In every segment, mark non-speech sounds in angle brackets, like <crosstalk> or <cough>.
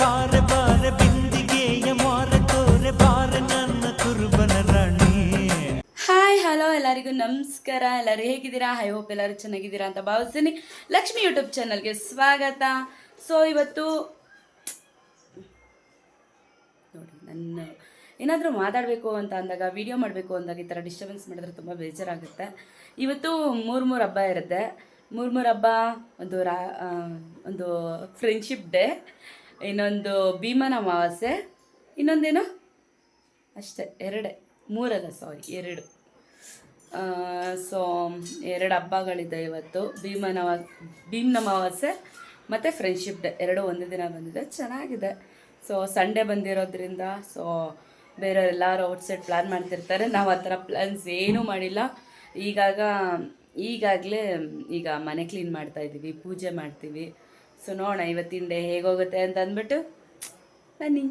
ತೋರೆ hi hello ಎಲ್ಲರಿಗೂ ನಮಸ್ಕಾರ. ಎಲ್ಲರೂ ಹೇಗಿದ್ದೀರಾ? ಐ ಹೋಪ್ ಎಲ್ಲರೂ ಚೆನ್ನಾಗಿದ್ದೀರಾ ಅಂತ ಭಾವಿಸ್ತೀನಿ. ಲಕ್ಷ್ಮಿ ಯೂಟ್ಯೂಬ್ ಚಾನಲ್ಗೆ ಸ್ವಾಗತ. ಸೊ ಇವತ್ತು ನೋಡಿ, ನನ್ನ ಏನಾದರೂ ಮಾತಾಡಬೇಕು ಅಂತ ಅಂದಾಗ ವಿಡಿಯೋ ಮಾಡಬೇಕು ಅಂದಾಗ ಈ ಥರ ಡಿಸ್ಟರ್ಬೆನ್ಸ್ ಮಾಡಿದ್ರೆ ತುಂಬ ಬೇಜಾರಾಗುತ್ತೆ. ಇವತ್ತು ಮೂರು ಮೂರು ಹಬ್ಬ ಇರುತ್ತೆ. ಮೂರು ಮೂರು ಹಬ್ಬ ಒಂದು ರಾ ಒಂದು ಫ್ರೆಂಡ್ಶಿಪ್ ಡೇ ಇನ್ನೊಂದು ಭೀಮನ ಅಮಾವಾಸ್ಯೆ, ಇನ್ನೊಂದೇನು? ಅಷ್ಟೇ, ಎರಡೇ, ಮೂರಲ್ಲ ಸಾರಿ ಎರಡು. ಸೊ ಎರಡು ಹಬ್ಬಗಳಿದೆ ಇವತ್ತು. ಭೀಮನವ ಭೀಮ್ನ ಅಮಾವಾಸ್ಯೆ ಮತ್ತು ಫ್ರೆಂಡ್ಶಿಪ್ ಡೇ ಎರಡು ಒಂದೇ ದಿನ ಬಂದಿದೆ. ಚೆನ್ನಾಗಿದೆ. ಸೊ ಸಂಡೇ ಬಂದಿರೋದ್ರಿಂದ ಸೊ ಬೇರೆ ಎಲ್ಲರೂ ಔಟ್ಸೈಡ್ ಪ್ಲ್ಯಾನ್ ಮಾಡ್ತಿರ್ತಾರೆ. ನಾವು ಆ ಥರ ಪ್ಲ್ಯಾನ್ಸ್ ಏನೂ ಮಾಡಿಲ್ಲ. ಈಗಾಗ, ಈಗಾಗಲೇ, ಈಗ ಮನೆ ಕ್ಲೀನ್ ಮಾಡ್ತಾ ಇದ್ದೀವಿ ಪೂಜೆ ಮಾಡ್ತೀವಿ. ಸೊ ನೋಡೋಣ ಇವತ್ತಿನ ಡೇ ಹೇಗೋಗುತ್ತೆ ಅಂತ ಅಂದ್ಬಿಟ್ಟು ಬನ್ನಿ.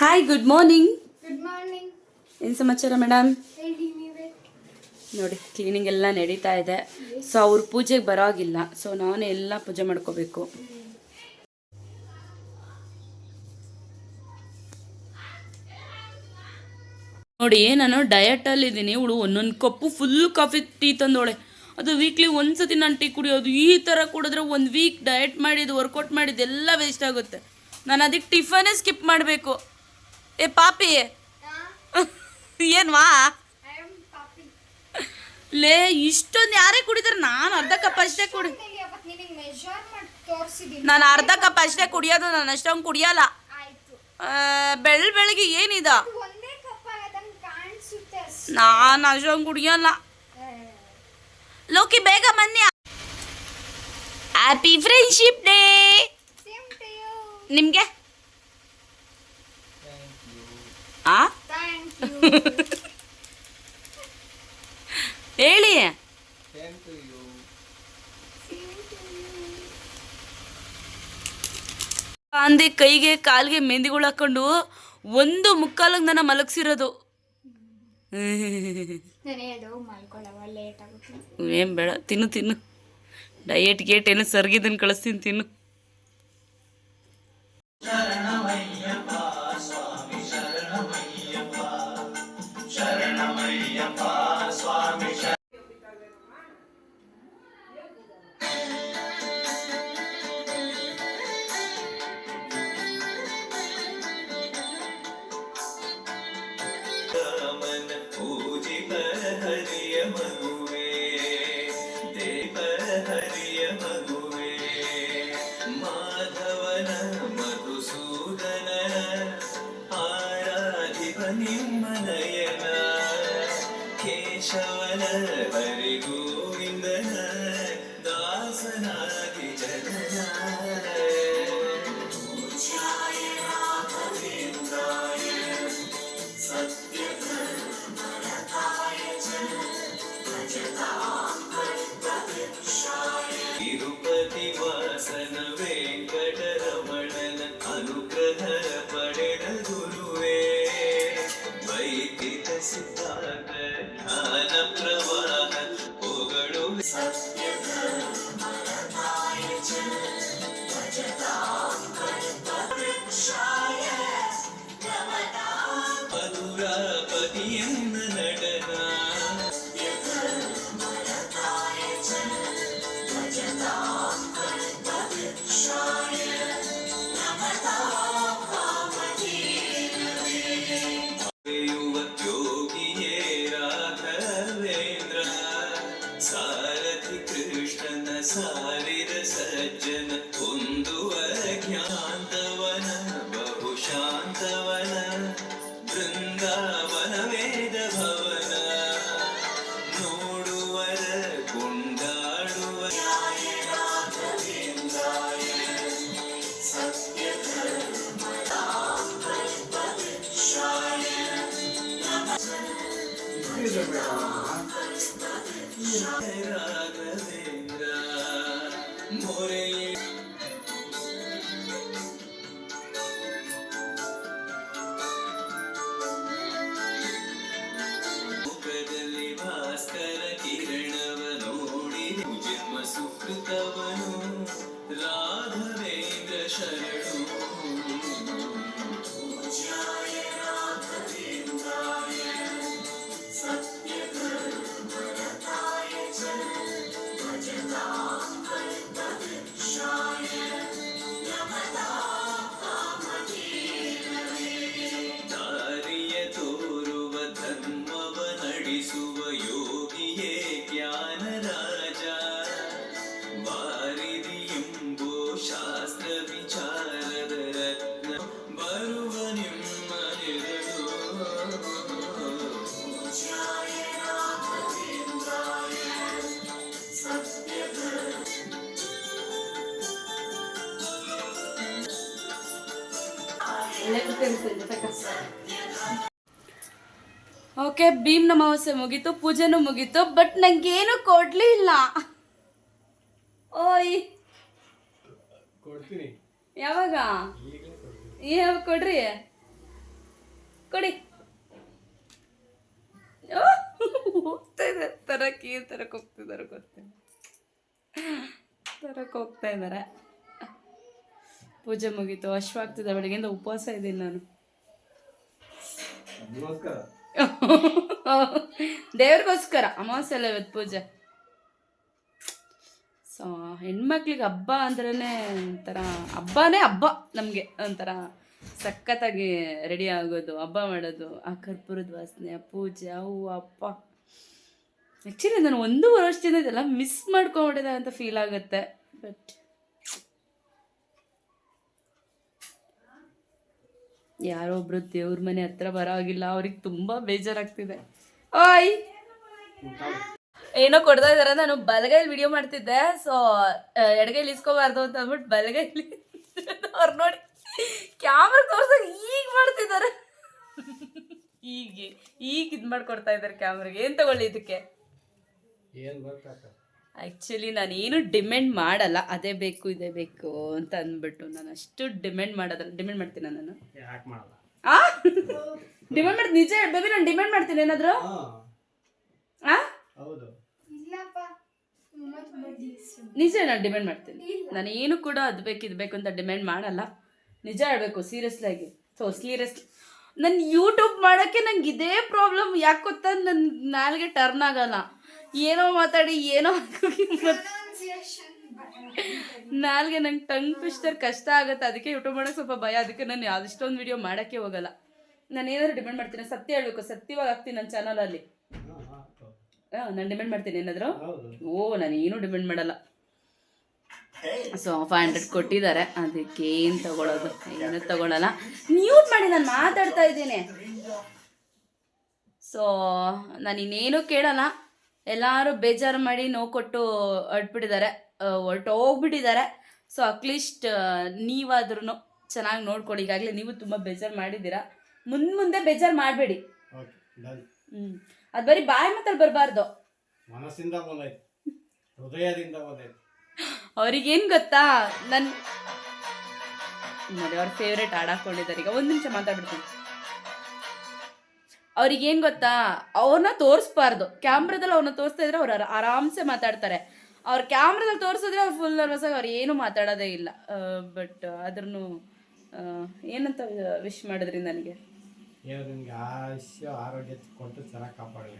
Hi good morning good morning ಏನು ಸಮಾಚಾರ ಮೇಡಮ್ ನೋಡಿ ಕ್ಲೀನಿಂಗ್ ಎಲ್ಲ ನಡೀತಾ ಇದೆ. ಸೊ ಅವ್ರ ಪೂಜೆಗೆ ಬರೋಗಿಲ್ಲ. ಸೊ ನಾನೇ ಎಲ್ಲ ಪೂಜೆ ಮಾಡ್ಕೋಬೇಕು. ನೋಡಿ ನಾನು ಡಯಟಲ್ಲಿ ಇದ್ದೀನಿ ಇವಳು ಒಂದೊಂದು ಕಪ್ಪು ಫುಲ್ ಕಾಫಿ ಟೀ ತಂದೋಳೆ. ಅದು ವೀಕ್ಲಿ ಒಂದ್ಸತಿ ನಾನು ಟೀ ಕುಡಿಯೋದು. ಈ ಥರ ಕುಡಿದ್ರೆ ಒಂದು ವೀಕ್ ಡಯಟ್ ಮಾಡಿದ್ದು ವರ್ಕೌಟ್ ಮಾಡಿದ್ದು ಎಲ್ಲ ವೇಸ್ಟ್ ಆಗುತ್ತೆ. ನಾನು ಅದಕ್ಕೆ ಟಿಫನೇ ಸ್ಕಿಪ್ ಮಾಡಬೇಕು. ಏ ಪಾಪಿ. <laughs> ಏನ್ವಾ ಲೇ ಇಷ್ಟೊಂದು ಯಾರೇ ಕುಡಿದ್ರೆ ನಾನು ಅರ್ಧ ಕಪ್ ಅಷ್ಟೇ ಕುಡಿ ನಾನು ಅರ್ಧ ಕಪ್ ಅಷ್ಟೇ ಕುಡಿಯೋದು ನಾನು ಅಷ್ಟೊಂದು ಕುಡಿಯಲ್ಲ. ಬೆಳ್ ಬೆಳಗ್ಗೆ ಏನಿದ ಅದು ಒಂದೇ ಕಪ್ ಆಗದಂಗೆ ಕಾಣಿಸುತ್ತೆ ಅಷ್ಟೇ. ನಾನು ಅಷ್ಟೊಂದು ಕುಡಿಯಲ್ಲ ಲೋಕಿ ಬೇಗ ಬನ್ನಿ ಹ್ಯಾಪಿ ಫ್ರೆಂಡ್ಶಿಪ್ ಡೇ. ನಿಮಗೆ ಆ. ಹೇಳಿ. ಅಂದೆ ಕೈಗೆ ಕಾಲಿಗೆ ಮೆಹಂದಿಗಳು ಹಾಕೊಂಡು ಒಂದು ಮುಕ್ಕಾಲಿಗೆ ನನ್ನ ಮಲಗಿಸಿರೋದು ನಾನು ಹೇಳು ಮಾಡ್ಕೊಳ್ಳವ ಲೇಟ್ ಆಗುತ್ತೆ ಏನು ಬೇಡ ತಿನ್ನು ತಿನ್ನು. ಡಯಟ್ ಗೇಟ್ ಏನು ಸರ್ಗಿದ್ದನ್ನು ಕಳಿಸ್ತೀನಿ ತಿನ್ನು. പൂജിത ഹരിയ മകുവേ പൗരാപതി എന്ന നടന യോഗിയേ രാഘവേന്ദ്ര സാരഥി കൃഷ്ണന സാരിര സജ്ജന കുന്തുവ ജ്ഞാന്തവന बहुशान्तवन वृन्द God. ಹರಿಸುವ ಓಕೆ ಭೀಮ್ನ ಅಮಾವಾಸ್ಯೆ ಮುಗೀತು ಪೂಜೆನೂ ಮುಗೀತು ಬಟ್ ನಂಗೇನು ಕೊಡ್ಲಿಲ್ಲ ಓಯ್. ಯಾವಾಗ? ಯಾವಾಗ ಕೊಡ್ರಿ? ಕೊಡಿ. ಹೋಗ್ತಾ ಇದೆ. ತರಕ್ಕೆ ಏನು ತರಕ್ಕೆ ಹೋಗ್ತಿದ್ದಾರೆ ಗೊತ್ತಿಲ್ಲ. ತರಕ್ಕೆ ಹೋಗ್ತಾ ಇದ್ದಾರೆ ಪೂಜೆ ಮುಗೀತು ಅಶ್ವಾಗ್ತಿದೆ ಬೆಳಗ್ಗೆಯಿಂದ ಉಪವಾಸ ಇದ್ದೀನಿ ನಾನು. <laughs> ದೇವ್ರಿಗೋಸ್ಕರ ಅಮಾವಾಸ್ಯಲ್ಲ ಇವತ್ತು ಪೂಜೆ. ಸೊ ಹೆಣ್ಮಕ್ಳಿಗೆ ಹಬ್ಬ ಅಂದ್ರೇ ಒಂಥರ ಹಬ್ಬನೇ ಹಬ್ಬ ನಮಗೆ. ಒಂಥರ ಸಖತ್ತಾಗಿ ರೆಡಿ ಆಗೋದು, ಹಬ್ಬ ಮಾಡೋದು, ಆ ಕರ್ಪೂರದ ವಾಸನೆ, ಆ ಪೂಜೆ ಅವು ಅಪ್ಪ ಆ್ಯಕ್ಚುಲಿ ನಾನು ಒಂದೂವರೆ ವರ್ಷದಿಂದ ಇದೆಲ್ಲ ಮಿಸ್ ಮಾಡ್ಕೊಂಬಿಟ್ಟಿದೆ ಅಂತ ಫೀಲ್ ಆಗುತ್ತೆ. ಬಟ್ ಯಾರೋ ಒಬ್ರು ದೇವ್ರ ಮನೆ ಹತ್ರ ಬರೋಗಿಲ್ಲ ಅವ್ರಿಗೆ ತುಂಬಾ ಬೇಜಾರಾಗ್ತಿದೆ. ಓಯ್! ಏನೋ ಕೊಡ್ತಾ ಇದಾರೆ, ನಾನು ಬಲಗೈಲಿ ವಿಡಿಯೋ ಮಾಡ್ತಿದ್ದೆ ಸೊ ಎಡಗೈಲಿ ಇಸ್ಕೋಬಾರ್ದು ಅಂತ ಅಂದ್ಬಿಟ್ಟು ಬಲಗೈಲಿ ಅವ್ರು ನೋಡಿ. ಕ್ಯಾಮ್ರಾ ತೋರ್ಸಕ್ ಈಗ ಮಾಡ್ತಿದ್ದಾರೆ. ಈಗ ಈಗ ಇದು ಮಾಡ್ಕೊಡ್ತಾ ಇದಾರೆ ಕ್ಯಾಮ್ರಾಗೆ ಏನು ತಗೊಳ್ಳಿ ಇದಕ್ಕೆ? ಏನ್ ಆ್ಯಕ್ಚುಲಿ ನಾನೇನು ಡಿಮೆಂಡ್ ಡಿಮ್ಯಾಂಡ್ ಮಾಡಲ್ಲ. ಅದೇ ಬೇಕು ಇದೇ ಬೇಕು ಅಂತ ಅಂದ್ಬಿಟ್ಟು ನಾನು ಅಷ್ಟು ಡಿಮೆಂಡ್ ಮಾಡೋದಲ್ಲ ಡಿಮೆಂಡ್ ಮಾಡ್ತೀನಿ ನಾನು? ಡಿಮೆಂಡ್ ಮಾಡಲ್ಲ. ಆ? ಡಿಮ್ಯಾಂಡ್ ಮಾಡ್ತೀನಿ ನಿಜ ಬೇಬಿ ನಾನು ಡಿಮ್ಯಾಂಡ್ ಮಾಡ್ತೀನಿ ಏನಾದ್ರು? ಹಾ. ಆ? ಹೌದು. ಇಲ್ಲಪ್ಪ ಮತ್ತೆ ಬಡ್ಡಿ ನಿಜ ನಾನು ಡಿಮ್ಯಾಂಡ್ ಮಾಡ್ತೀನಿ. ನಾನು ಏನು ಕೂಡ ಅದು ಬೇಕು ಇದು ಬೇಕು ಅಂತ ಡಿಮ್ಯಾಂಡ್ ಮಾಡಲ್ಲ. ನಿಜ ಹೇಳಬೇಕು ಸೀರಿಯಸ್ಲಿ ಆಗಿ. ಸೊ ಸೀರಿಯಸ್ ನನ್ನ ಯೂಟ್ಯೂಬ್ ಮಾಡೋಕ್ಕೆ ನಂಗೆ ಇದೇ ಪ್ರಾಬ್ಲಮ್ ಯಾಕೆ ಗೊತ್ತಾ? ನನ್ನ ನಾಲ್ಗೆ ಟರ್ನ್ ಆಗಲ್ಲ. ಏನೋ ಮಾತಾಡಿ ಏನೋ ನಾಲ್ಗೆ ನಂಗೆ ಟಂಗ್ ಟ್ವಿಸ್ಟರ್ ಕಷ್ಟ ಆಗುತ್ತೆ. ಅದಕ್ಕೆ ಯೂಟ್ಯೂಬ್ ಮಾಡೋಕೆ ಸ್ವಲ್ಪ ಭಯ. ಅದಕ್ಕೆ ನಾನು ಯಾವ್ದಿಷ್ಟೊಂದು ವಿಡಿಯೋ ಮಾಡೋಕ್ಕೆ ಹೋಗಲ್ಲ. ನಾನು ಏನಾದ್ರು ಡಿಮ್ಯಾಂಡ್ ಮಾಡ್ತೀನಿ. ಸತ್ಯ ಹೇಳಬೇಕು. ಸತ್ಯವಾಗಿ ಆಗ್ತೀನಿ ನನ್ನ ಚಾನಲಲ್ಲಿ ಹಾಂ ನಾನು ಡಿಮ್ಯಾಂಡ್ ಮಾಡ್ತೀನಿ ಏನಾದರೂ? ಓ ನಾನು ಏನು ಡಿಮ್ಯಾಂಡ್ ಮಾಡಲ್ಲ. ಸೊ ಫೈವ್ ಹಂಡ್ರೆಡ್ ಕೊಟ್ಟಿದ್ದಾರೆ. ಅದಕ್ಕೆ ಏನು ತಗೊಳ್ಳೋದು ಏನು ತಗೊಳ್ಳಲ್ಲ ಮ್ಯೂಟ್ ಮಾಡಿ ನಾನು ಮಾತಾಡ್ತಾ ಇದ್ದೀನಿ. ಸೊ ನಾನು ಇನ್ನೇನು ಕೇಳಲ್ಲ. ಎಲ್ಲರೂ ಬೇಜಾರು ಮಾಡಿ ನೋವು ಕೊಟ್ಟು ಹೊರಟ್ಬಿಟ್ಟಿದ್ದಾರೆ ಹೊರಟು ಹೋಗ್ಬಿಟ್ಟಿದ್ದಾರೆ. ಸೊ ಅಟ್ಲೀಸ್ಟ್ ನೀವಾದ್ರೂ ಚೆನ್ನಾಗಿ ನೋಡ್ಕೊಳ್ಳಿ. ಈಗಾಗಲೇ ನೀವು ತುಂಬ ಬೇಜಾರು ಮಾಡಿದ್ದೀರಾ. ಮುಂದೆ ಮುಂದೆ ಬೇಜಾರು ಮಾಡಬೇಡಿ. ಹ್ಞೂ ಅದು ಬರೀ ಬಾಯಿ ಮಾತಲ್ಲಿ ಬರಬಾರ್ದು. ಮನಸ್ಸಿಂದ ಬಂದೈತೆ ಹೃದಯದಿಂದ ಬಂದೈತೆ ಅವ್ರಿಗೇನು ಗೊತ್ತಾ? ನನ್ನ ನೋಡಿ ಅವ್ರ ಫೇವ್ರೇಟ್ ಹಾಡು ಹಾಕೊಂಡಿದ್ದಾರೆ. ಈಗ ಒಂದು ನಿಮಿಷ ಮಾತಾಡ್ಬಿಡ್ತೀನಿ. ಅವ್ರಿಗೇನು ಗೊತ್ತಾ? ಅವ್ರನ್ನ ತೋರಿಸ್ಬಾರ್ದು. ಕ್ಯಾಮ್ರಾದಲ್ಲಿ ಅವ್ರನ್ನ ತೋರಿಸ್ತಾ ಇದ್ರೆ ಅವ್ರು ಆರ- ಆರಾಮ್ಸೆ ಮಾತಾಡ್ತಾರೆ. ಅವ್ರ ಕ್ಯಾಮ್ರಾದಲ್ಲಿ ತೋರಿಸಿದ್ರೆ ಅವ್ರು ಫುಲ್ ನರ್ವಸ್ ಆಗಿ ಅವ್ರು ಏನು ಮಾತಾಡೋದೇ ಇಲ್ಲ. ಬಟ್ ಆದ್ರೂ ಏನಂತ ವಿಶ್ ಮಾಡಿದ್ರಿ ನನಗೆ? ಆರೋಗ್ಯ ಕೊಟ್ಟು ಚೆನ್ನಾಗಿ ಕಾಪಾಡಲಿ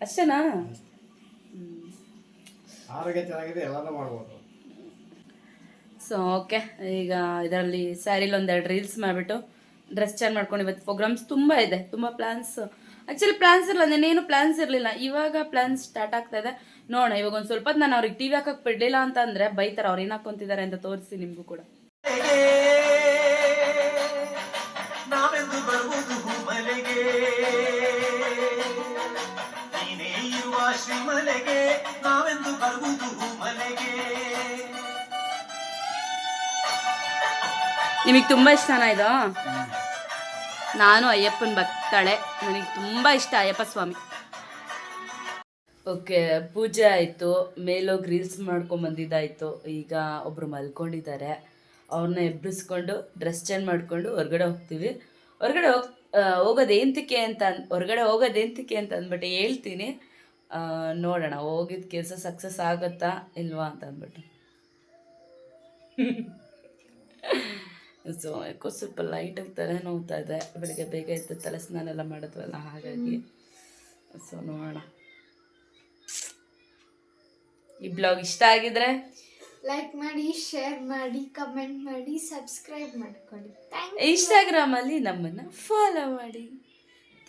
ಅಷ್ಟೇನಾ? ಆರೋಗ್ಯ ಚೆನ್ನಾಗಿದೆ ಎಲ್ಲಾನು ಮಾಡ್ಬೋದು. ಸೊ ಓಕೆ ಈಗ ಇದರಲ್ಲಿ ಸ್ಯಾರಿಲಿ ಒಂದೆರಡು ರೀಲ್ಸ್ ಮಾಡಿಬಿಟ್ಟು ಡ್ರೆಸ್ ಚೇಂಜ್ ಮಾಡ್ಕೊಂಡು ಇವತ್ತು ಪ್ರೋಗ್ರಾಮ್ಸ್ ತುಂಬ ಇದೆ ತುಂಬ ಪ್ಲಾನ್ಸ್ ಆ್ಯಕ್ಚುಲಿ ಪ್ಲ್ಯಾನ್ಸ್ ಇರಲಿಲ್ಲ ನಾನೇನು ಪ್ಲ್ಯಾನ್ಸ್ ಇರಲಿಲ್ಲ. ಇವಾಗ ಪ್ಲ್ಯಾನ್ಸ್ ಸ್ಟಾರ್ಟ್ ಆಗ್ತಾ ಇದೆ. ನೋಡೋಣ ಇವಾಗ ಒಂದು ಸ್ವಲ್ಪ ನಾನು ಅವ್ರಿಗೆ ಟಿ ವಿ ಹಾಕಕ್ಕೆ ಬಿಡಲಿಲ್ಲ ಅಂತ ಅಂದರೆ ಬೈತಾರೆ ಅವ್ರು ಏನು ಹಾಕೊಂತಿದ್ದಾರೆ ಅಂತ ತೋರಿಸಿ ನಿಮಗೂ ಕೂಡ. ಬರುವುದು ಶ್ರೀಮಲೆಗೆ ನಾವೆಂದು ನಿಮಗೆ ತುಂಬಾ ಇಷ್ಟನಾ ಇದು. ನಾನು ಅಯ್ಯಪ್ಪನ ಭಕ್ತಾಳೆ. ನನಗೆ ತುಂಬ ಇಷ್ಟ ಅಯ್ಯಪ್ಪ ಸ್ವಾಮಿ. ಓಕೆ, ಪೂಜೆ ಆಯಿತು. ಮೇಲೋಗಿ ರೀಲ್ಸ್ ಮಾಡ್ಕೊಂಬಂದಿದ್ದಾಯಿತು ಈಗ ಒಬ್ಬರು ಮಲ್ಕೊಂಡಿದ್ದಾರೆ. ಅವ್ರನ್ನ ಎಬ್ಬಿಸ್ಕೊಂಡು ಡ್ರೆಸ್ ಚೇಂಜ್ ಮಾಡಿಕೊಂಡು ಹೊರಗಡೆ ಹೋಗ್ತೀವಿ. ಹೊರಗಡೆ ಹೋಗ್ ಹೋಗೋದೇಂತಿಕೆ ಹೋಗೋದು ಏಂತಕ್ಕೆ ಅಂತ ಅನ್- ಹೊರಗಡೆ ಹೋಗೋದು ಏಂತಕ್ಕೆ ಅಂತ ಅಂದ್ಬಿಟ್ಟು ಹೇಳ್ತೀನಿ. ನೋಡೋಣ, ಹೋಗಿದ ಕೆಲಸ ಸಕ್ಸಸ್ ಆಗುತ್ತಾ ಇಲ್ವಾ ಅಂತ ಅಂದ್ಬಿಟ್ಟು. <laughs> ಸೊ ಯಾಕೋ ಸ್ವಲ್ಪ ಲೈಟಾಗಿ ತಲೆ ನೋವ್ತಾ ಇದೆ. ಬೆಳಿಗ್ಗೆ ಬೇಗ ಎದ್ದು ತಲೆ ಸ್ನಾನ ಎಲ್ಲ ಮಾಡಿದ್ವಲ್ಲ ಹಾಗಾಗಿ ಸೊ ನೋಡೋಣ. ಈ ಬ್ಲಾಗ್ ಇಷ್ಟ ಆಗಿದ್ರೆ ಲೈಕ್ ಮಾಡಿ ಶೇರ್ ಮಾಡಿ ಕಮೆಂಟ್ ಮಾಡಿ ಸಬ್ಸ್ಕ್ರೈಬ್ ಮಾಡ್ಕೊಳ್ಳಿ. ಥ್ಯಾಂಕ್ ಇನ್ಸ್ಟಾಗ್ರಾಮಲ್ಲಿ ನಮ್ಮನ್ನು ಫಾಲೋ ಮಾಡಿ.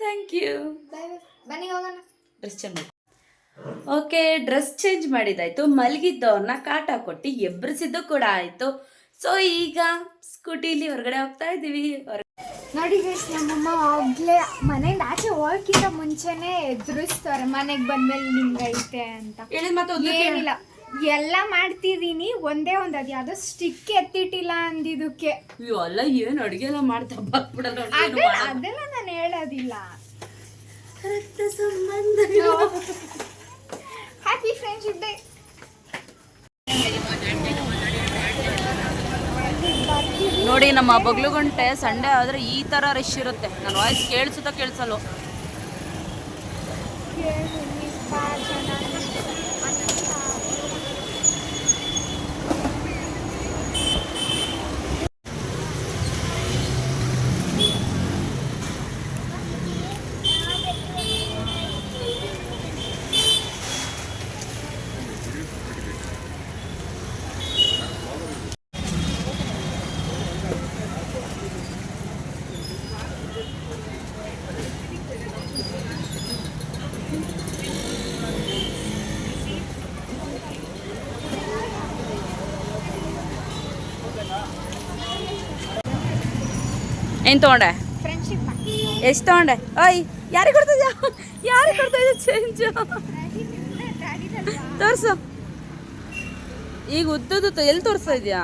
ಥ್ಯಾಂಕ್ ಯು ಬಾಯ್ ಬಾಯ್ ಬನ್ನಿ ಹೋಗೋಣ. ಡ್ರೆಸ್ ಚೇಂಜ್ ಮಾಡಿ. ಓಕೆ ಡ್ರೆಸ್ ಚೇಂಜ್ ಮಾಡಿದ್ದಾಯಿತು. ಮಲಗಿದ್ದವ್ರನ್ನ ಕಾಟ ಕೊಟ್ಟು ಎಬ್ಬರಿಸಿದ್ದು ಕೂಡ ಆಯ್ತು. ಸೊ ಈಗ ಸ್ಕೂಟಿಲಿ ಹೊರಗಡೆ ಹೋಗ್ತಾ ಇದ್ದೀವಿ. ನೋಡಿ ಗೈಸ್ ನಮ್ಮಮ್ಮ ಆಗ್ಲೇ ಮನೆಯಿಂದ ಆಚೆ ಹೋಗಕ್ಕಿಂತ ಮುಂಚೆನೆ ಎದುರಿಸ್ತಾರೆ. ಮನೆಗೆ ಬಂದ್ಮೇಲೆ ನಿಂಗೈತೆ ಅಂತ. ಹೇಳಿದ್ ಮತ್ತೆ. ಏನಿಲ್ಲ. ಎಲ್ಲ ಮಾಡ್ತಿದೀನಿ. ಒಂದೇ ಒಂದ್ ಅದು ಯಾವ್ದೋ ಸ್ಟಿಕ್ ಎತ್ತಿಟ್ಟಿಲ್ಲ ಅಂದಿದ್ದಕ್ಕೆ. ಅಲ್ಲ ಏನು ಅಡುಗೆ ಎಲ್ಲ ಮಾಡ್ತಾ ಅದೆಲ್ಲ ನಾನು ಹೇಳೋದಿಲ್ಲ. ರಕ್ತ ಸಂಬಂಧ ಹ್ಯಾಪಿ ಫ್ರೆಂಡ್ಶಿಪ್ ಡೇ ನೋಡಿ ನಮ್ಮ ಬಗ್ಲುಗಂಟೆ ಸಂಡೇ ಆದ್ರೆ ಈ ತರ ರಶ್ ಇರುತ್ತೆ. ನನ್ನ ವಾಯ್ಸ್ ಕೇಳಿಸುತ್ತಾ ಕೇಳಿಸಲ್ಲ ಏನ್ ತಗೊಂಡೆ? ಎಷ್ಟು ತಗೊಂಡೆ? ಓಯ್ ಯಾರಿಗೆ ಕೊಡ್ತಿದ್ಯಾ? ಯಾರಿಗೆ ಕೊಡ್ತಾ ಇದ್ಯಾ ಚೇಂಜ್ ತೋರ್ಸು. ಈಗ ಉದ್ದದ್ದು ಎಲ್ಲಿ ತೋರಿಸ್ತಾ ಇದೆಯಾ?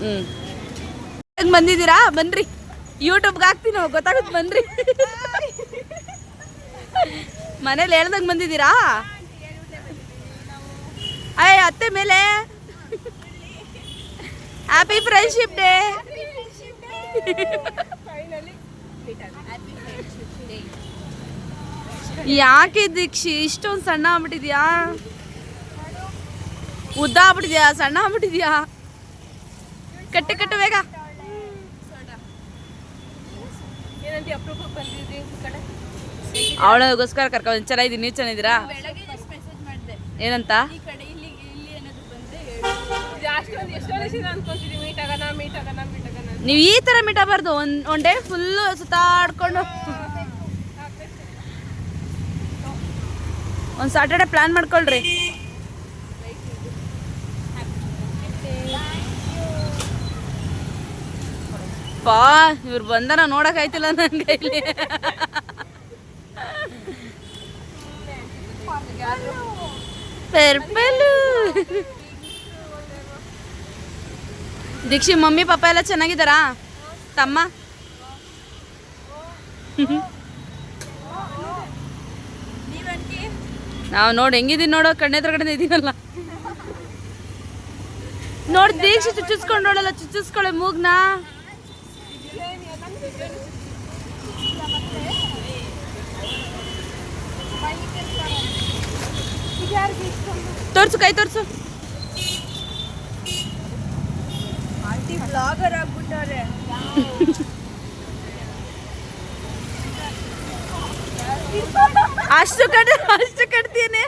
ಹ್ಞೂ ಬಂದಿದ್ದೀರಾ? ಬನ್ರಿ. ಯೂಟ್ಯೂಬ್ಗೆ ಹಾಕ್ತೀನಿ ಗೊತ್ತಾಗುತ್ತೆ ಬನ್ರಿ. ಮನೇಲಿ ಹೇಳ್ದಂಗೆ ಬಂದಿದ್ದೀರಾ? ಅಯ್ಯ ಅತ್ತೆ ಮೇಲೆ. ಹ್ಯಾಪಿ ಫ್ರೆಂಡ್ಶಿಪ್ ಡೇ ಯಾಕೆ ದೀಕ್ಷಿ? ಇಷ್ಟೊಂದು ಸಣ್ಣ ಆಗ್ಬಿಟ್ಟಿದ್ಯಾ? ಉದ್ದ ಆಗ್ಬಿಟ್ಟಿದ್ಯಾ? ಸಣ್ಣ ಆಗ್ಬಿಟ್ಟಿದ್ಯಾ? ಕಟ್ಟು ಕಟ್ಟು ಬೇಗ. ಅವಳಗೋಸ್ಕರ ಕರ್ಕೊಂಡು ಚೆನ್ನಾಗಿದ್ದೀನಿ, ನೀವು ಚೆನ್ನಾಗಿದ್ದೀರಾ? ಏನಂತ? ನೀವು ಈ ತರ ಮಿಟಬಾರ್ದು ಒಂದ್ ಒನ್ ಡೇ ಫುಲ್ ಸುತ್ತಾಡ್ಕೊಂಡು ಒಂದು ಸಾಟರ್ಡೆ ಪ್ಲಾನ್ ಮಾಡ್ಕೊಳ್ರಿ. ಪಾ ಇವ್ರು ಬಂದನ ನೋಡಕ್ ಆಯ್ತಿಲ್ಲ ನನ್ನ ಕೈಲಿ. ಪರ್ಪಲು. ದೀಕ್ಷಿ, ಮಮ್ಮಿ ಪಾಪ ಎಲ್ಲ ಚೆನ್ನಾಗಿದ್ದಾರಾ? ತಮ್ಮ? ನಾವು ನೋಡಿ, ಹೆಂಗಿದೀನಿ ನೋಡೋ ಕಡೆ ಇದೀನಲ್ಲ ನೋಡಿ, ದೀಕ್ಷಿ ಚುಚ್ಚಿಸ್ಕೊಂಡು ನೋಡಲ್ಲ ಚುಚ್ಚಿಸ್ಕೊಳ್ಳೆ ಮೂಗ್ನ. ತೋರ್ಸು, ಕೈ ತೋರ್ಸು. ಅಷ್ಟು ಕಡೆ, ಅಷ್ಟು ಕಟ್ತೀನಿ.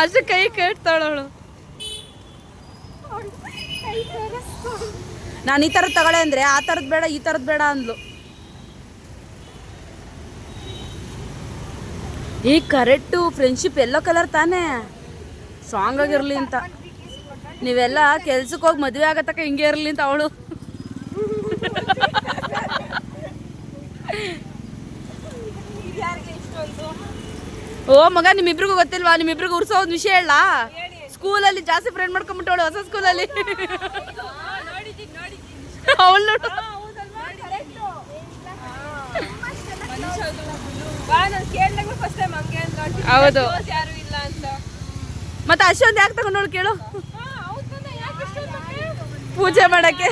ಅಷ್ಟು ಕೈ ಕಟ್ತಾಳವಳು. ನಾನು ಈ ಥರದ್ದು ತಗೊಳ್ಳೆ ಅಂದ್ರೆ ಆ ಥರದ್ದು ಬೇಡ, ಈ ಥರದ್ದು ಬೇಡ ಅಂದ್ಲು. ಈ ಕರೆಕ್ಟು ಫ್ರೆಂಡ್ಶಿಪ್ ಎಲ್ಲೋ ಕಲರ್ ತಾನೇ? ಸ್ಟ್ರಾಂಗ್ ಆಗಿರಲಿ ಅಂತ. ನೀವೆಲ್ಲ ಕೆಲ್ಸಕ್ಕೆ ಹೋಗಿ ಮದುವೆ ಆಗತ್ತಕ್ಕ ಹಿಂಗೆ ಇರಲಿ ಅಂತ ಅವಳು. ಓ ಮಗ, ನಿಮ್ಮಿಬ್ರಿಗೂ ಗೊತ್ತಿಲ್ವಾ? ನಿಮ್ಮಿಬ್ರಿಗೂ ಉರ್ಸೋ ಒಂದು ವಿಷಯ ಹೇಳ. ಸ್ಕೂಲಲ್ಲಿ ಜಾಸ್ತಿ ಫ್ರೆಂಡ್ ಮಾಡ್ಕೊಂಬಿಟ್ಟವಳು, ಹೊಸ ಸ್ಕೂಲಲ್ಲಿ. ಅವಳು ನೋಡು. ಹೌದು. ಮತ್ತೆ ಅಷ್ಟೊಂದು ಯಾಕೆ ಕೇಳು. ಪೂಜೆ ಮಾಡಕ್ಕೆ.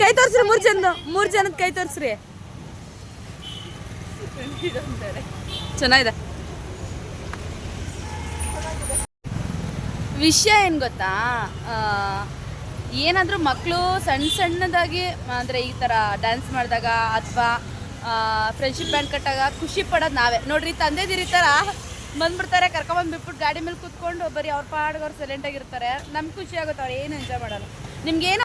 ಕೈ ತೋರ್ಸ್ರಿ, ಮೂರ್ ಜನ ಮೂರ್ ಜನದ ಕೈ ತೋರ್ಸ್ರಿ. ಚೆನ್ನಾಗಿದೆ. ವಿಷಯ ಏನು ಗೊತ್ತಾ? ಏನಾದರೂ ಮಕ್ಕಳು ಸಣ್ಣ ಸಣ್ಣದಾಗಿ, ಅಂದರೆ ಈ ಥರ ಡ್ಯಾನ್ಸ್ ಮಾಡಿದಾಗ ಅಥವಾ ಫ್ರೆಂಡ್ಶಿಪ್ ಬ್ಯಾಂಡ್ ಕಟ್ಟಾಗ ಖುಷಿ ಪಡೋದು ನಾವೇ. ನೋಡ್ರಿ ತಂದೆದಿರಿ ಥರ ಬಂದ್ಬಿಡ್ತಾರೆ, ಕರ್ಕೊಂಬಂದು ಬಿಟ್ಬಿಟ್ಟು ಗಾಡಿ ಮೇಲೆ ಕೂತ್ಕೊಂಡು ಬರೀ ಅವ್ರ ಪಾಡ್ಗೆ ಅವ್ರು ಸೈಲೆಂಟಾಗಿರ್ತಾರೆ ನಮ್ಗೆ ಖುಷಿ ಆಗುತ್ತೆ, ಅವ್ರು ಏನು ಎಂಜಾಯ್ ಮಾಡಲ್ಲ. ನಿಮ್ಗೇನು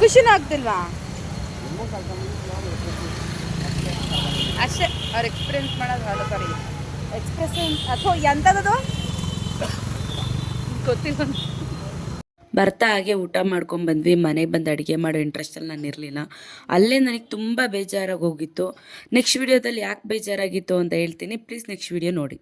ಖುಷಿನೂ ಆಗ್ತಿಲ್ವಾ? ಅಷ್ಟೇ, ಅವ್ರು ಎಕ್ಸ್ಪೀರಿಯನ್ಸ್ ಮಾಡೋದು ಅಲ್ಲ ಸಾರಿ ಎಕ್ಸ್ಪ್ರೆಸ್ ಅಥವಾ ಎಂಥದ್ದು ಗೊತ್ತಿಲ್ಲ. ಬರ್ತಾ ಹಾಗೆ ಊಟ ಮಾಡ್ಕೊಂಡು ಬಂದ್ವಿ. ಮನೆಗೆ ಬಂದು ಅಡುಗೆ ಮಾಡೋ ಇಂಟ್ರೆಸ್ಟಲ್ಲಿ ನಾನು ಇರಲಿಲ್ಲ. ಅಲ್ಲೇ ನನಗೆ ತುಂಬ ಬೇಜಾರಾಗಿ ಹೋಗಿತ್ತು. ನೆಕ್ಸ್ಟ್ ವೀಡಿಯೋದಲ್ಲಿ ಯಾಕೆ ಬೇಜಾರಾಗಿತ್ತು ಅಂತ ಹೇಳ್ತೀನಿ. ಪ್ಲೀಸ್ ನೆಕ್ಸ್ಟ್ ವೀಡಿಯೋ ನೋಡಿ.